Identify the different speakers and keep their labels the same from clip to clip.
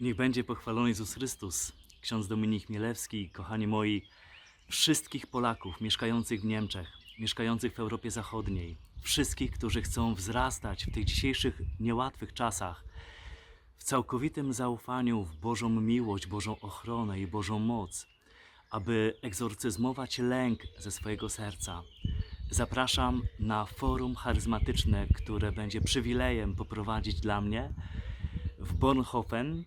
Speaker 1: Niech będzie pochwalony Jezus Chrystus, ksiądz Dominik Mielewski, kochani moi, wszystkich Polaków mieszkających w Niemczech, mieszkających w Europie Zachodniej, wszystkich, którzy chcą wzrastać w tych dzisiejszych niełatwych czasach, w całkowitym zaufaniu w Bożą miłość, Bożą ochronę i Bożą moc, aby egzorcyzmować lęk ze swojego serca. Zapraszam na forum charyzmatyczne, które będzie przywilejem poprowadzić dla mnie w Bornhofen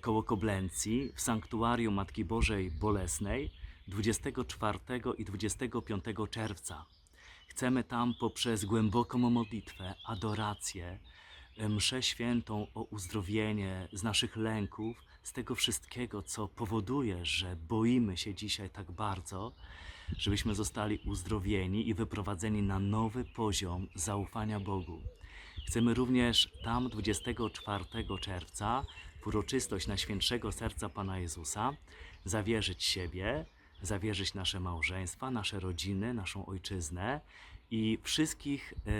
Speaker 1: koło Koblencji w Sanktuarium Matki Bożej Bolesnej 24 i 25 czerwca. Chcemy tam poprzez głęboką modlitwę, adorację, e, mszę świętą o uzdrowienie z naszych lęków, z tego wszystkiego, co powoduje, że boimy się dzisiaj tak bardzo, żebyśmy zostali uzdrowieni i wyprowadzeni na nowy poziom zaufania Bogu. Chcemy również tam 24 czerwca uroczystość Najświętszego Serca Pana Jezusa zawierzyć siebie, zawierzyć nasze małżeństwa, nasze rodziny, naszą ojczyznę i wszystkich, e,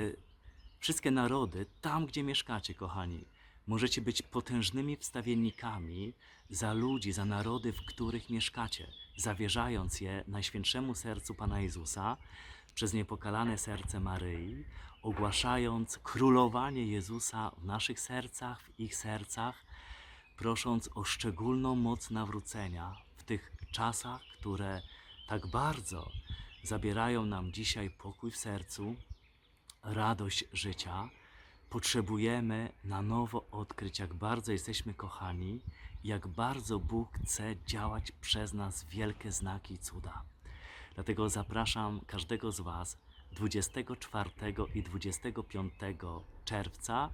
Speaker 1: wszystkie narody, tam gdzie mieszkacie, kochani. Możecie być potężnymi wstawiennikami za ludzi, za narody, w których mieszkacie, zawierzając je Najświętszemu Sercu Pana Jezusa przez niepokalane serce Maryi, ogłaszając królowanie Jezusa w naszych sercach, w ich sercach, prosząc o szczególną moc nawrócenia w tych czasach, które tak bardzo zabierają nam dzisiaj pokój w sercu, radość życia. Potrzebujemy na nowo odkryć, jak bardzo jesteśmy kochani, jak bardzo Bóg chce działać przez nas wielkie znaki i cuda. Dlatego zapraszam każdego z Was 24 i 25 czerwca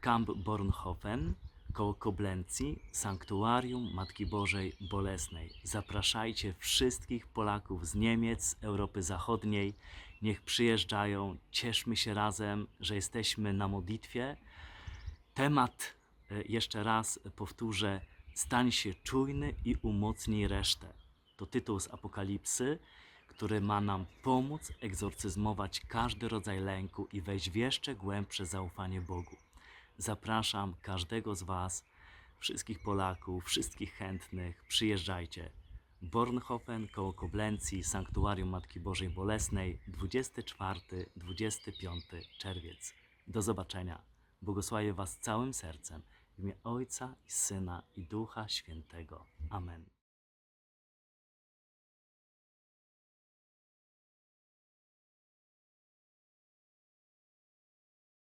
Speaker 1: Kamp Bornhofen koło Koblencji, Sanktuarium Matki Bożej Bolesnej. Zapraszajcie wszystkich Polaków z Niemiec, Europy Zachodniej. Niech przyjeżdżają, cieszmy się razem, że jesteśmy na modlitwie. Temat, e, jeszcze raz powtórzę, stań się czujny i umocnij resztę. To tytuł z Apokalipsy, który ma nam pomóc egzorcyzmować każdy rodzaj lęku i wejść w jeszcze głębsze zaufanie Bogu. Zapraszam każdego z Was, wszystkich Polaków, wszystkich chętnych, przyjeżdżajcie. Bornhofen koło Koblencji, Sanktuarium Matki Bożej Bolesnej, 24-25 czerwiec. Do zobaczenia. Błogosławię Was całym sercem w imię Ojca i Syna i Ducha Świętego. Amen.